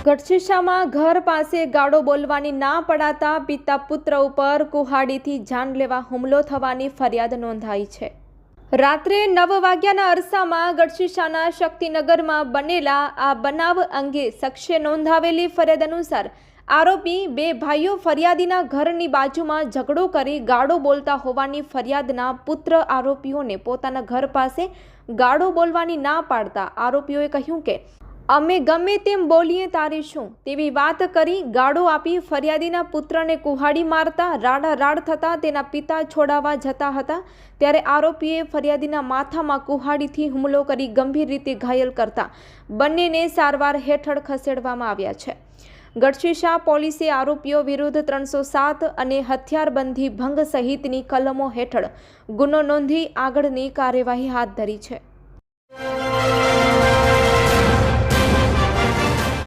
ગઢશીશામાં ઘર પાસે ગાળો બોલવાની ના પડાતા પિતા પુત્ર ઉપર કુહાડીથી જાન લેવા હુમલો થવાની ફરિયાદ નોંધાઈ છે. રાત્રે નવ વાગ્યાના અરસામાં ગઢશીશાના શક્તિનગરમાં બનેલા આ બનાવ અંગે શખ્સે નોંધાવેલી ફરિયાદ અનુસાર આરોપી બે ભાઈઓ ફરિયાદીના ઘરની બાજુમાં ઝઘડો કરી ગાળો બોલતા હોવાની ફરિયાદના પુત્ર આરોપીઓને પોતાના ઘર પાસે ગાળો બોલવાની ના પાડતા આરોપીઓએ કહ્યું કે અમે ગમે તેમ બોલીએ તારે શું? તેવી વાત કરી ગાળો આપી ફરિયાદીના પુત્રને કુહાડી મારતા રાડા રાડ થતાં તેના પિતા છોડાવવા જતા હતા. ત્યારે આરોપીએ ફરિયાદીના માથામાં કુહાડીથી હુમલો કરી ગંભીર રીતે ઘાયલ કરતા બંનેને સારવાર હેઠળ ખસેડવામાં આવ્યા છે. ગઢશીશા પોલીસે આરોપીઓ વિરુદ્ધ ત્રણસો સાત અને હથિયારબંધી ભંગ સહિતની કલમો હેઠળ ગુનો નોંધી આગળની કાર્યવાહી હાથ ધરી છે.